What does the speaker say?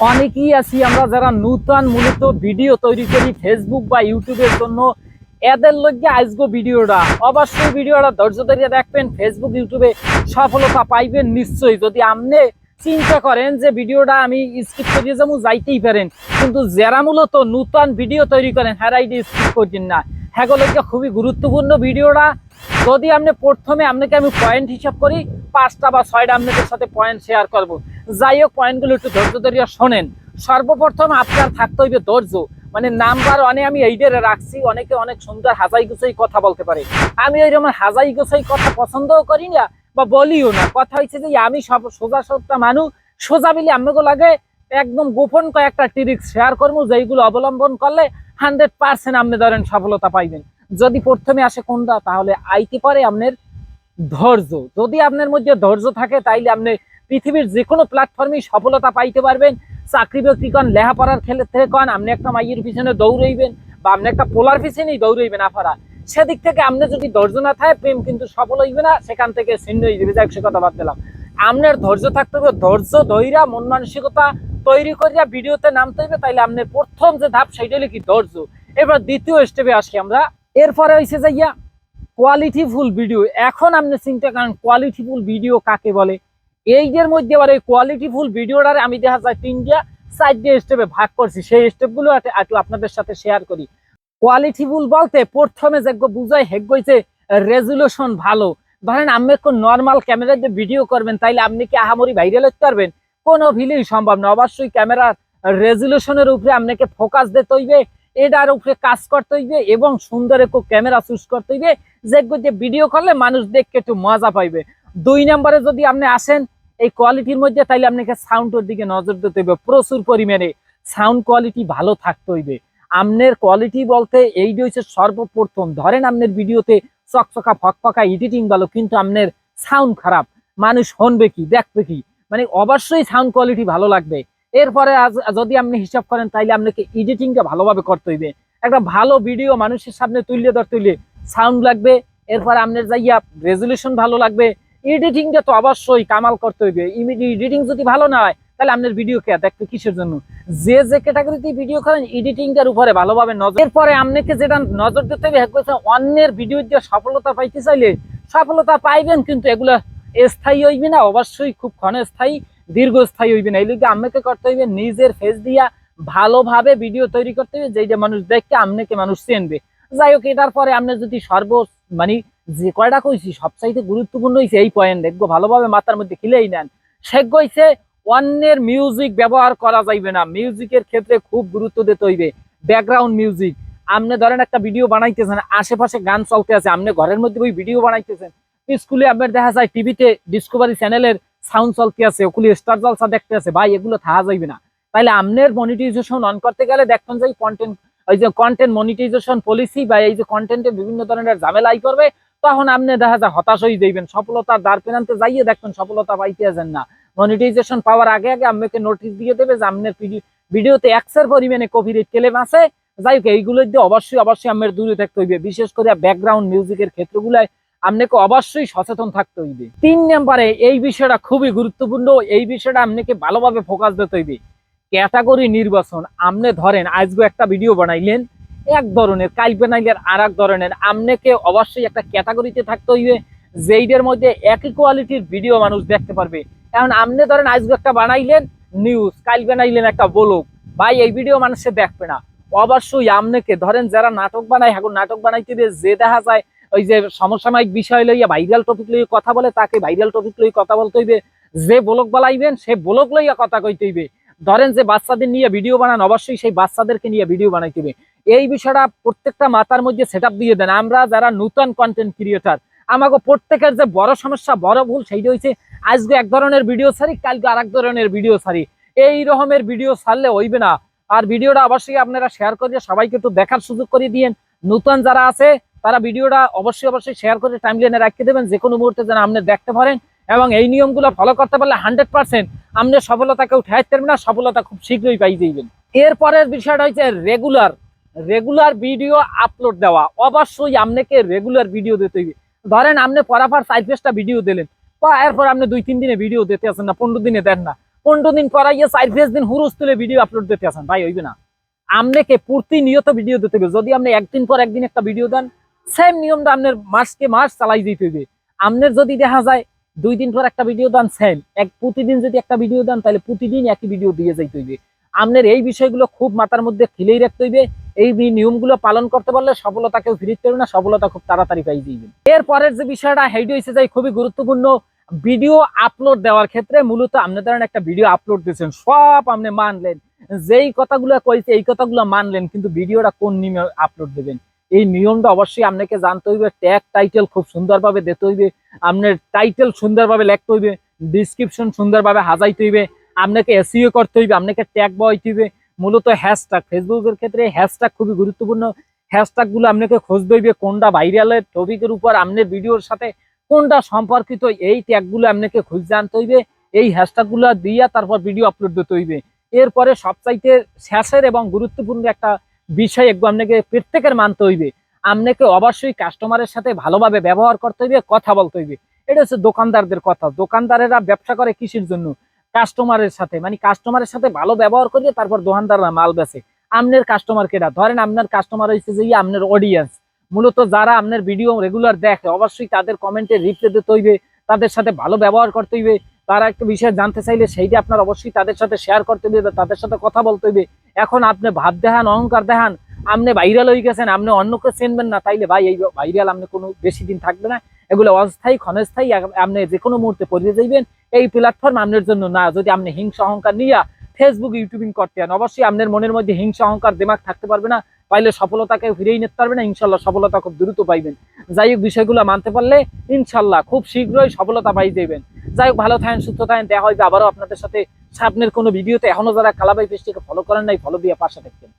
অনেকেই আছি আমরা যারা নূতন মূলত ভিডিও তৈরি করি ফেসবুক বা ইউটিউবের জন্য। এদের লগে আজগো ভিডিওটা। অবশ্যই ভিডিওটা ধৈর্য ধরে দেখবেন ফেসবুক ইউটিউবে সফলতা পাইবেন নিশ্চয়ই। যদি আপনি চিন্তা করেন যে ভিডিওটা আমি স্কিপ করিয়ে যাব, যাইতেই পারেন। কিন্তু যারা মূলত নূতন ভিডিও তৈরি করেন হ্যারাইডি স্কিপ করছেন না। হ্যাঁ খুবই গুরুত্বপূর্ণ ভিডিওটা। যদি আপনি প্রথমে আপনাকে আমি পয়েন্ট হিসাব করি, পাঁচটা বা ছয়টা আপনাদের সাথে পয়েন্ট শেয়ার করব। যাই হোক, পয়েন্টগুলো একটু ধৈর্য ধরিয়া শোনেন। সর্বপ্রথম আপনার থাকতে হইবে ধৈর্য। মানে নাম্বার ওয়ানে আমি এইটারে রাখছি, অনেকে অনেক সুন্দর হাজাই গুছাই কথা বলতে পারে। আমি ওই রকম হাজাই গুছাই কথা পছন্দও করি না বা বলিও না। কথা হচ্ছে যে, আমি সব সোজা সবটা মানুষ সোজা বিলি আমাকে লাগে একদম গোপন কয়েকটা ট্রিক্স শেয়ার করব যেইগুলো অবলম্বন করলে হান্ড্রেড পার্সেন্ট আপনি ধরেন সফলতা পাইবেন। যদি প্রথমে আসে কোনটা, তাহলে আইতে পারে আপনার ধৈর্য। যদি আপনার মধ্যে ধৈর্য থাকে, তাইলে আপনি পৃথিবীর যে কোনো প্ল্যাটফর্মে সফলতা পাইতে পারবেন। চাকরি বাকরি কন লেখাপড়ার ক্ষেত্রে কন, আপনি একটা মাইয়ের পিছনে দৌড়াইবেন বা আপনি একটা পোলার পিছনেই দৌড়াইবেন আফারা। সেদিক থেকে আপনি যদি ধৈর্য না থাকে প্রেম কিন্তু সফল হইবে না, সেখান থেকে ছিন্ন হয়ে যাবে। যাই সে কথা বাদ দিলাম। আপনার ধৈর্য থাকতে হবে, ধৈর্য ধৈর্য, মন মানসিকতা তৈরি করিয়া ভিডিওতে নামতে হবে তাইলে আপনার প্রথম যে ধাপ, সেইটা হলো কি ধৈর্য। এবার দ্বিতীয় স্টেপে আসি আমরা। এরপরে হয়েছে যাইয়া কোয়ালিটিফুল ভিডিও এখন আপনি চিন্তা করেন কোয়ালিটিফুল ভিডিও কাকে বলে? এইদের মধ্যে আবার এই কোয়ালিটিফুল ভিডিওটারে আমি দেখা যায় তিনটা, চারটে স্টেপে ভাগ করছি। সেই স্টেপগুলো একটু আপনাদের সাথে শেয়ার করি। কোয়ালিটিফুল বলতে প্রথমে যে বুঝাই হেগ গইছে রেজুলেশন ভালো। ধরেন আপনি কোন নর্মাল ক্যামেরা দিয়ে ভিডিও করবেন, তাইলে আপনি কি আহামরি ভাইরাল হতে পারবেন? কোনো ভিলেই সম্ভব না। অবশ্যই ক্যামেরার রেজুলেশনের উপরে আপনাকে ফোকাস দিতে হইবে, এটার উপরে কাজ করতে হইবে এবং সুন্দর একটু ক্যামেরা চুজ করতে হইবে। দিয়ে ভিডিও করলে মানুষ দেখকে একটু মজা পাইবে। দুই নম্বরে যদি আপনি আসেন এই কোয়ালিটির মধ্যে তাইলে আপনাকে সাউন্ডের দিকে নজর দিতে হইবে। প্রচুর পরিমাণে সাউন্ড কোয়ালিটি ভালো থাকতে হইবে। আমনের কোয়ালিটি বলতে এইটা হচ্ছে সর্বপ্রথম। ধরেন আপনার ভিডিওতে চকচকা, ফকফকা এডিটিং ভালো, কিন্তু আপনার সাউন্ড খারাপ। মানুষ শুনবে কি, দেখবে কি? মানে অবশ্যই সাউন্ড কোয়ালিটি ভালো লাগবে। এরপরে আজ- যদি আপনি হিসাব করেন, তাইলে আপনাকে এডিটিংটা ভালোভাবে করতে হইবে। একটা ভালো ভিডিও মানুষের সামনে তুললে ধরতে তুললে সাউন্ড লাগবে। এরপরে আপনার যাইয়া রেজুলেশন ভালো লাগবে। এডিটিংটা তো অবশ্যই কামাল করতে হইবে। এডিটিং যদি ভালো না হয়, তাহলে আপনার ভিডিও কে দেখবে কিসের জন্য? যে যে ক্যাটাগরিতে ভিডিও করেন এডিটিংটার উপরে ভালোভাবে নজর এরপরে আপনাকে যেটা নজর দিতে হবে অন্যের ভিডিও দিয়ে সফলতা পাইতে চাইলে সফলতা পাইবেন, কিন্তু এগুলা স্থায়ী হইবে না। অবশ্যই খুব ক্ষণস্থায়ী, দীর্ঘস্থায়ী হইবে না। এই লিগে আমাকে করতে হইবে নিজের ফেস দিয়া ভালোভাবে ভিডিও তৈরি করতে হবে যেটা মানুষ দেখে আপনাকে মানুষ চেনবে। যাই হোক, এটার পরে আপনি যদি সর্ব মানে যে কয়টা কইছি, সবচাইতে গুরুত্বপূর্ণ হইছে এই পয়েন্ট দেখব ভালোভাবে মাথার মধ্যে খিলেই নেন। সে হইছে অন্যের মিউজিক ব্যবহার করা যাইবে না মিউজিকের ক্ষেত্রে খুব গুরুত্ব দিতে হইবে। ব্যাকগ্রাউন্ড মিউজিক আপনি ধরেন একটা ভিডিও বানাইতেছেন, আশেপাশে গান চলতে আছে, আপনি ঘরের মধ্যে ওই ভিডিও বানাইতেছেন, স্কুলে আপনার দেখা যায় টিভিতে ডিসকভারি চ্যানেলের সাউন্ড চলতে আছে ওগুলি স্টার জলসা দেখতে আছে, ভাই, এগুলো থাকা যাইবে না। তাইলে আপনার মনিটাইজেশন অন করতে গেলে দেখবেন যে কন্টেন্ট ওই যে কন্টেন্ট মনিটাইজেশন পলিসি বা এই যে কন্টেন্টে বিভিন্ন ধরনের ঝামেলা করবে তখন আপনি দেখা যায় হতাশ হয়ে যাইবেন। সফলতার দ্বার প্রান্তে যাইয়ে দেখবেন সফলতা পাইতে আছেন না। মনিটাইজেশন পাওয়ার আগে আগে আপনাকে নোটিশ দিয়ে দেবে যে আপনার ভিডিওতে একশের পরিমাণে কপিরাইট ক্লেম আছে। যাই হোক, এইগুলো দিয়ে অবশ্যই অবশ্যই আপনার দূরে থাকতে হইবে। বিশেষ করে ব্যাকগ্রাউন্ড মিউজিকের ক্ষেত্রগুলায় আপনাকে অবশ্যই সচেতন থাকতে হইবে। তিন নম্বরে, এই বিষয়টা খুবই গুরুত্বপূর্ণ। এই বিষয়টা আপনাকে ভালোভাবে ফোকাস দিতে হইবে। ক্যাটাগরি নির্বাচন। আপনি ধরেন, আজকে একটা ভিডিও বানাইলেন। এক ধরনের কাল বানাইলেন আর এক ধরনের আপনাকে অবশ্যই একটা ক্যাটাগরিতে থাকতে হইবে, যেইদের মধ্যে একই কোয়ালিটির ভিডিও মানুষ দেখতে পারবে। কারণ আপনি ধরেন আজকে একটা বানাইলেন নিউজ কাল বানাইলেন একটা বলুক, ভাই এই ভিডিও মানুষে দেখবে না। অবশ্যই আপনাকে ধরেন যারা নাটক বানায়, এখন নাটক বানাইতে গিয়ে যে দেখা যায়, ওই যে সমসাময়িক বিষয় লইয়া ভাইরাল টপিক লইয়া কথা বলে, তাকে ভাইরাল টপিক লইয়া কথা বলতে হইবে। যে ব্লগ বানাইবেন সে ব্লগ লইয়া কথা কইতে হইবে। ধরেন যে বাচ্চাদের নিয়ে ভিডিও বানান, অবশ্যই সেই বাচ্চাদেরকে নিয়ে ভিডিও বানাইতে হবে এই বিষয়টা প্রত্যেকটা মাথার মধ্যে সেট দিয়ে দেন। আমরা যারা নতুন কন্টেন্ট ক্রিয়েটার আমাকে প্রত্যেকের যে বড় সমস্যা, বড় ভুল, সেইটা হচ্ছে আজকে এক ধরনের ভিডিও সারি কালকে আর এক ধরনের ভিডিও সারি এই রকমের ভিডিও সারলে হইবে না। আর ভিডিওটা অবশ্যই আপনারা শেয়ার করে সবাইকে একটু দেখার সুযোগ করে দিয়েন। নতুন যারা আছে, তারা ভিডিওটা অবশ্যই অবশ্যই শেয়ার করে টাইম লাইনে রাখতে দেবেন। যে কোনো মুহূর্তে যেন আপনি দেখতে পারেন এবং এই নিয়মগুলো ফলো করতে পারলে হান্ড্রেড পার্সেন্ট আপনি সফলতাকে উঠাইতে পারবেন না, সফলতা খুব শীঘ্রই পাই যাইবেন। এরপরের বিষয়টা হচ্ছে রেগুলার রেগুলার ভিডিও আপলোড দেওয়া। অবশ্যই আপনাকে রেগুলার ভিডিও দিতে হইবে ধরেন আপনি পরাপার পাঁচটা ভিডিও দিলেন, বা এরপর আপনি দুই, তিন দিনে ভিডিও দিতে আছেন না, পনেরো দিনে দেন না। পনেরো দিন পরাইয়া চার, পাঁচ দিন হুরুস তুলে ভিডিও আপলোড দিতে আসেন ভাই হইবে না। আপনাকে প্রতিনিয়ত ভিডিও দিতে হবে। যদি আপনি একদিন পর একদিন একটা ভিডিও দেন সেম নিয়মটা আপনার মাসকে মাস চালাই দিতে হবে। আপনার যদি দেখা যায় দুই দিন পর একটা ভিডিও দেন সেম এক, প্রতিদিন যদি একটা ভিডিও দেন, তাহলে প্রতিদিন একই ভিডিও দিয়ে যাইতে হইবে আপনার এই বিষয়গুলো খুব মাথার মধ্যে খেলেই রাখতে হইবে। এই নিয়মগুলো পালন করতে পারলে সফলতা কেউ ফিরিতে পারবে না, সফলতা খুব তাড়াতাড়ি পাই দিবেন এরপরের যে বিষয়টা হেইড হয়েছে যাই খুবই গুরুত্বপূর্ণ ভিডিও আপলোড দেওয়ার ক্ষেত্রে মূলত আপনি ধরেন একটা ভিডিও আপলোড দিয়েছেন, সব আপনি মানলেন, যেই কথাগুলো কইছে এই কথাগুলো মানলেন, কিন্তু ভিডিওটা কোন নিয়মে আপলোড দেবেন? এই নিয়মটা অবশ্যই আপনাকে জানতে হইবে, ট্যাগ টাইটেল খুব সুন্দরভাবে দিতে হইবে, আপনার টাইটেল সুন্দরভাবে লিখতে হইবে, ডিসক্রিপশন সুন্দরভাবে হাজাইতে হইবে আপনাকে এসইও করতে হইবে, আপনাকে ট্যাগ বইতে হইবে, মূলত হ্যাশট্যাগ ফেসবুকের ক্ষেত্রে হ্যাশট্যাগ খুবই গুরুত্বপূর্ণ। হ্যাশট্যাগগুলো আপনাকে খুঁজতে হইবে কোনটা ভাইরালের টপিকের উপর, আপনার ভিডিওর সাথে কোনটা সম্পর্কিত, এই ট্যাগগুলো আপনাকে খুঁজে আনতে হইবে। এই হ্যাশট্যাগগুলো দিয়া তারপর ভিডিও আপলোড দিতে হইবে। এরপরে সবচাইতে শেষের এবং গুরুত্বপূর্ণ একটা বিষয় একটু আপনাকে প্রত্যেকের মানতে হইবে। আপনাকে অবশ্যই কাস্টমারের সাথে ভালোভাবে ব্যবহার করতে হইবে, কথা বলতে হইবে। এটা হচ্ছে দোকানদারদের কথা। দোকানদারেরা ব্যবসা করে কিসের জন্য? কাস্টমারের সাথে মানে কাস্টমারের সাথে ভালো ব্যবহার করিয়ে তারপর দোকানদাররা মাল বেচে। আপনার কাস্টমার কেটা ধরেন আপনার কাস্টমার হচ্ছে যে আপনার অডিয়েন্স মূলত যারা আপনার ভিডিও রেগুলার দেখে, অবশ্যই তাদের কমেন্টে রিপ্লাই দিতে হইবে, তাদের সাথে ভালো ব্যবহার করতে হইবে। তারা একটা বিষয় জানতে চাইলে সেইটা আপনার অবশ্যই তাদের সাথে শেয়ার করতে হইবে তাদের সাথে কথা বলতে হইবে। এখন আপনি ভাব দেখান, অহংকার দেখান, আপনি ভাইরাল হয়ে গেছেন, আপনি অন্যকে চিনবেন না, তাইলে ভাই, এই ভাইরাল আপনি কোনো বেশি দিন থাকবে না। এগুলো অস্থায়ী, ক্ষণস্থায়ী আপনি যে কোনো মুহূর্তে পড়িয়ে যাইবেন। এই প্ল্যাটফর্ম আপনার জন্য না। যদি আপনি হিংসা, অহংকার নিয়ে ফেসবুক ইউটিউবিং করতে চান, অবশ্যই আপনার মনের মধ্যে হিংসা, অহংকার দিমাগ থাকতে পারবে না। পাইলে সফলতাকে ফিরেই নিতে পারবে না। ইনশাল্লাহ সফলতা খুব দ্রুত পাইবেন। যাই হোক, বিষয়গুলো মানতে পারলে ইনশাল্লাহ খুব শীঘ্রই সফলতা পাই যাবেন যাই হোক, ভালো থাকেন, সুস্থ থাকেন, দেখা হইবে আবারও আপনাদের সাথে। সামনের কোনো ভিডিওতে এখনও যারা কালাবাই পেজটিকে ফলো করেন নাই ফলো দিয়ে পাশে থাকবেন।